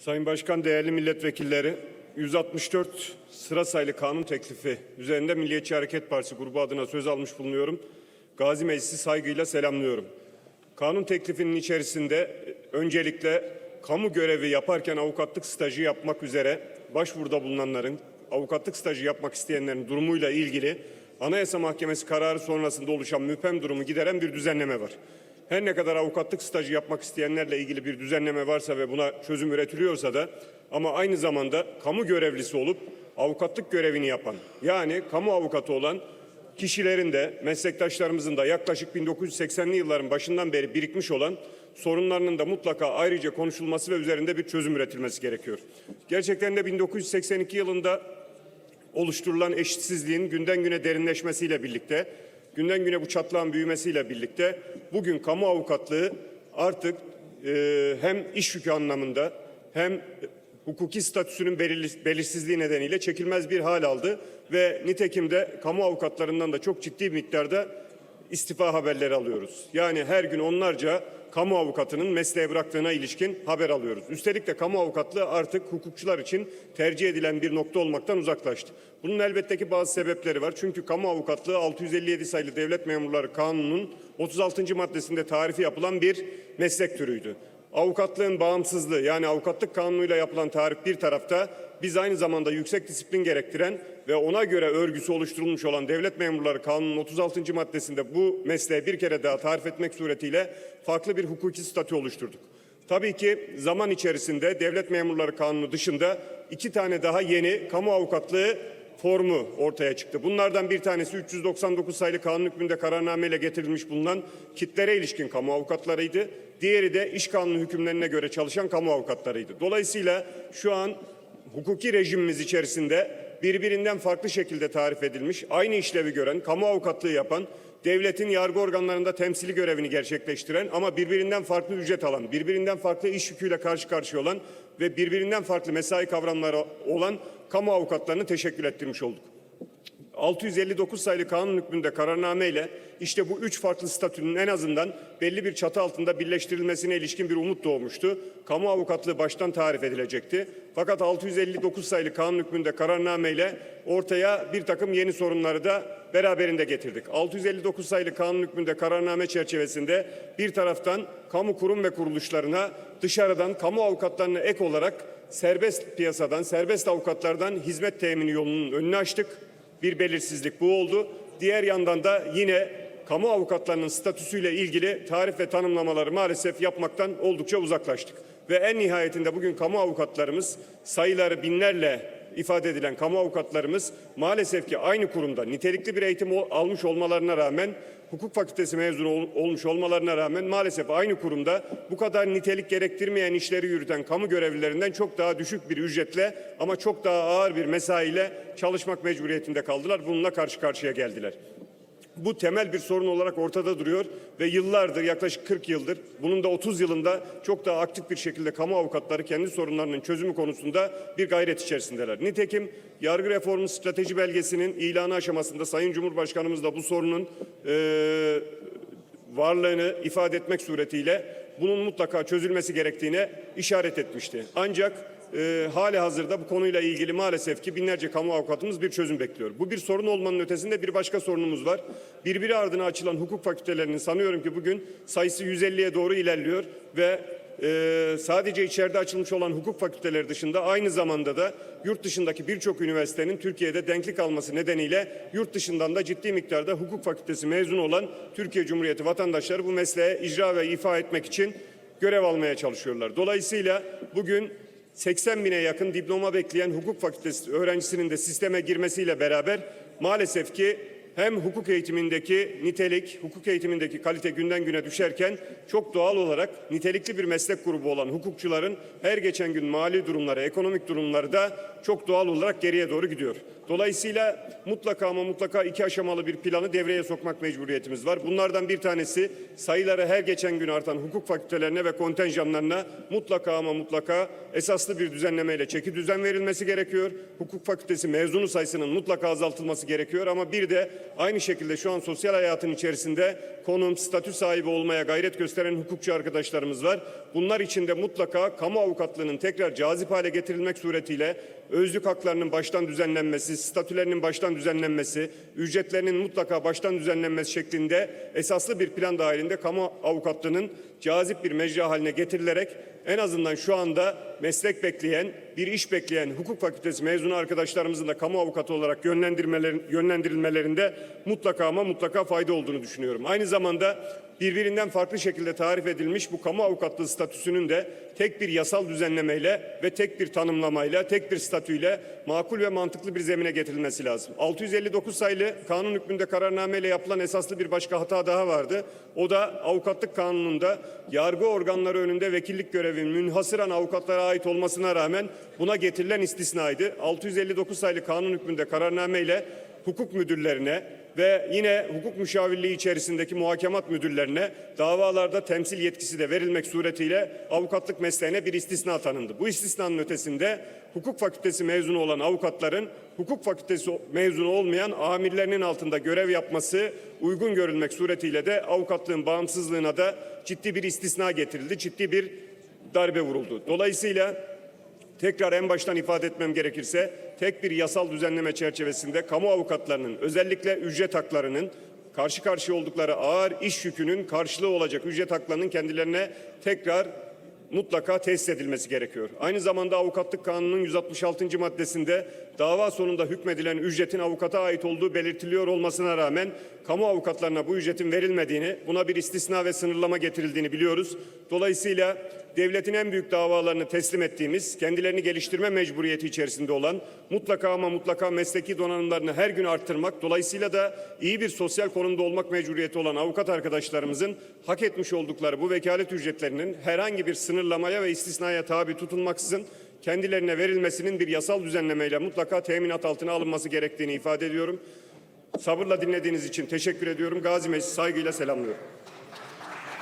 Sayın Başkan, değerli milletvekilleri, 164 sıra sayılı kanun teklifi üzerinde Milliyetçi Hareket Partisi grubu adına söz almış bulunuyorum. Gazi Meclisi saygıyla selamlıyorum. Kanun teklifinin içerisinde e, öncelikle kamu görevi yaparken avukatlık stajı yapmak üzere başvuruda bulunanların, avukatlık stajı yapmak isteyenlerin durumuyla ilgili Anayasa Mahkemesi kararı sonrasında oluşan müphem durumu gideren bir düzenleme var. Her ne kadar avukatlık stajı yapmak isteyenlerle ilgili bir düzenleme varsa ve buna çözüm üretiliyorsa da ama aynı zamanda kamu görevlisi olup avukatlık görevini yapan yani kamu avukatı olan kişilerin de meslektaşlarımızın da yaklaşık 1980'li yılların başından beri birikmiş olan sorunlarının da mutlaka ayrıca konuşulması ve üzerinde bir çözüm üretilmesi gerekiyor. Gerçekten de 1982 yılında oluşturulan eşitsizliğin günden güne derinleşmesiyle birlikte, günden güne bu çatlağın büyümesiyle birlikte bugün kamu avukatlığı artık e, hem iş yükü anlamında hem hukuki statüsünün belirsizliği nedeniyle çekilmez bir hal aldı ve nitekim de kamu avukatlarından da çok ciddi miktarda istifa haberleri alıyoruz. Yani her gün onlarca kamu avukatının mesleğe bıraktığına ilişkin haber alıyoruz. Üstelik de kamu avukatlığı artık hukukçular için tercih edilen bir nokta olmaktan uzaklaştı. Bunun elbette ki bazı sebepleri var. Çünkü kamu avukatlığı 657 sayılı Devlet Memurları Kanunu'nun 36. maddesinde tarifi yapılan bir meslek türüydü. Avukatlığın bağımsızlığı yani avukatlık kanunuyla yapılan tarif bir tarafta biz aynı zamanda yüksek disiplin gerektiren ve ona göre örgüsü oluşturulmuş olan Devlet Memurları Kanunu'nun 36. maddesinde bu mesleği bir kere daha tarif etmek suretiyle farklı bir hukuki statü oluşturduk. Tabii ki zaman içerisinde Devlet Memurları Kanunu dışında iki tane daha yeni kamu avukatlığı formu ortaya çıktı. Bunlardan bir tanesi 399 sayılı kanun hükmünde kararnameyle getirilmiş bulunan kitlere ilişkin kamu avukatlarıydı. Diğeri de iş kanunu hükümlerine göre çalışan kamu avukatlarıydı. Dolayısıyla şu an hukuki rejimimiz içerisinde birbirinden farklı şekilde tarif edilmiş, aynı işlevi gören, kamu avukatlığı yapan, devletin yargı organlarında temsili görevini gerçekleştiren ama birbirinden farklı ücret alan, birbirinden farklı iş yüküyle karşı karşıya olan ve birbirinden farklı mesai kavramları olan kamu avukatlarını teşekkür ettirmiş olduk. 659 sayılı kanun hükmünde kararnameyle işte bu üç farklı statünün en azından belli bir çatı altında birleştirilmesine ilişkin bir umut doğmuştu. Kamu avukatlığı baştan tarif edilecekti. Fakat 659 sayılı kanun hükmünde kararnameyle ortaya bir takım yeni sorunları da beraberinde getirdik. 659 sayılı kanun hükmünde kararname çerçevesinde bir taraftan kamu kurum ve kuruluşlarına dışarıdan kamu avukatlarına ek olarak serbest piyasadan, serbest avukatlardan hizmet temini yolunun önünü açtık bir belirsizlik bu oldu. Diğer yandan da yine kamu avukatlarının statüsüyle ilgili tarif ve tanımlamaları maalesef yapmaktan oldukça uzaklaştık. Ve en nihayetinde bugün kamu avukatlarımız sayıları binlerle ifade edilen kamu avukatlarımız maalesef ki aynı kurumda nitelikli bir eğitim almış olmalarına rağmen hukuk fakültesi mezunu ol- olmuş olmalarına rağmen maalesef aynı kurumda bu kadar nitelik gerektirmeyen işleri yürüten kamu görevlilerinden çok daha düşük bir ücretle ama çok daha ağır bir mesaiyle çalışmak mecburiyetinde kaldılar. Bununla karşı karşıya geldiler. Bu temel bir sorun olarak ortada duruyor ve yıllardır yaklaşık 40 yıldır bunun da 30 yılında çok daha aktif bir şekilde kamu avukatları kendi sorunlarının çözümü konusunda bir gayret içerisindeler. Nitekim yargı reformu strateji belgesinin ilanı aşamasında Sayın Cumhurbaşkanımız da bu sorunun eee varlığını ifade etmek suretiyle bunun mutlaka çözülmesi gerektiğine işaret etmişti. Ancak e, hali hazırda bu konuyla ilgili maalesef ki binlerce kamu avukatımız bir çözüm bekliyor. Bu bir sorun olmanın ötesinde bir başka sorunumuz var. Birbiri ardına açılan hukuk fakültelerinin sanıyorum ki bugün sayısı 150'ye doğru ilerliyor ve e, sadece içeride açılmış olan hukuk fakülteleri dışında aynı zamanda da yurt dışındaki birçok üniversitenin Türkiye'de denklik alması nedeniyle yurt dışından da ciddi miktarda hukuk fakültesi mezunu olan Türkiye Cumhuriyeti vatandaşları bu mesleğe icra ve ifa etmek için görev almaya çalışıyorlar. Dolayısıyla bugün 80 bine yakın diploma bekleyen hukuk fakültesi öğrencisinin de sisteme girmesiyle beraber maalesef ki hem hukuk eğitimindeki nitelik, hukuk eğitimindeki kalite günden güne düşerken çok doğal olarak nitelikli bir meslek grubu olan hukukçuların her geçen gün mali durumları, ekonomik durumları da çok doğal olarak geriye doğru gidiyor. Dolayısıyla mutlaka ama mutlaka iki aşamalı bir planı devreye sokmak mecburiyetimiz var. Bunlardan bir tanesi sayıları her geçen gün artan hukuk fakültelerine ve kontenjanlarına mutlaka ama mutlaka esaslı bir düzenlemeyle çeki düzen verilmesi gerekiyor. Hukuk fakültesi mezunu sayısının mutlaka azaltılması gerekiyor ama bir de aynı şekilde şu an sosyal hayatın içerisinde konum, statü sahibi olmaya gayret gösteren hukukçu arkadaşlarımız var. Bunlar için de mutlaka kamu avukatlığının tekrar cazip hale getirilmek suretiyle özlük haklarının baştan düzenlenmesi, statülerinin baştan düzenlenmesi, ücretlerinin mutlaka baştan düzenlenmesi şeklinde esaslı bir plan dahilinde kamu avukatlığının cazip bir mecra haline getirilerek en azından şu anda meslek bekleyen, bir iş bekleyen hukuk fakültesi mezunu arkadaşlarımızın da kamu avukatı olarak yönlendirilmelerinde mutlaka ama mutlaka fayda olduğunu düşünüyorum. Aynı zamanda birbirinden farklı şekilde tarif edilmiş bu kamu avukatlığı statüsünün de tek bir yasal düzenlemeyle ve tek bir tanımlamayla, tek bir statüyle makul ve mantıklı bir zemine getirilmesi lazım. 659 sayılı kanun hükmünde kararnameyle yapılan esaslı bir başka hata daha vardı. O da avukatlık kanununda yargı organları önünde vekillik görevi münhasıran avukatlara ait olmasına rağmen buna getirilen istisnaydı. 659 sayılı kanun hükmünde kararnameyle hukuk müdürlerine ve yine hukuk müşavirliği içerisindeki muhakemat müdürlerine davalarda temsil yetkisi de verilmek suretiyle avukatlık mesleğine bir istisna tanındı. Bu istisnanın ötesinde hukuk fakültesi mezunu olan avukatların hukuk fakültesi mezunu olmayan amirlerinin altında görev yapması uygun görülmek suretiyle de avukatlığın bağımsızlığına da ciddi bir istisna getirildi. Ciddi bir darbe vuruldu. Dolayısıyla Tekrar en baştan ifade etmem gerekirse tek bir yasal düzenleme çerçevesinde kamu avukatlarının özellikle ücret haklarının karşı karşıya oldukları ağır iş yükünün karşılığı olacak ücret haklarının kendilerine tekrar mutlaka tesis edilmesi gerekiyor. Aynı zamanda avukatlık kanunun 166. maddesinde dava sonunda hükmedilen ücretin avukata ait olduğu belirtiliyor olmasına rağmen kamu avukatlarına bu ücretin verilmediğini, buna bir istisna ve sınırlama getirildiğini biliyoruz. Dolayısıyla devletin en büyük davalarını teslim ettiğimiz, kendilerini geliştirme mecburiyeti içerisinde olan, mutlaka ama mutlaka mesleki donanımlarını her gün arttırmak, dolayısıyla da iyi bir sosyal konumda olmak mecburiyeti olan avukat arkadaşlarımızın hak etmiş oldukları bu vekalet ücretlerinin herhangi bir sınırlamaya ve istisnaya tabi tutulmaksızın kendilerine verilmesinin bir yasal düzenlemeyle mutlaka teminat altına alınması gerektiğini ifade ediyorum. Sabırla dinlediğiniz için teşekkür ediyorum. Gazi Meclisi saygıyla selamlıyorum.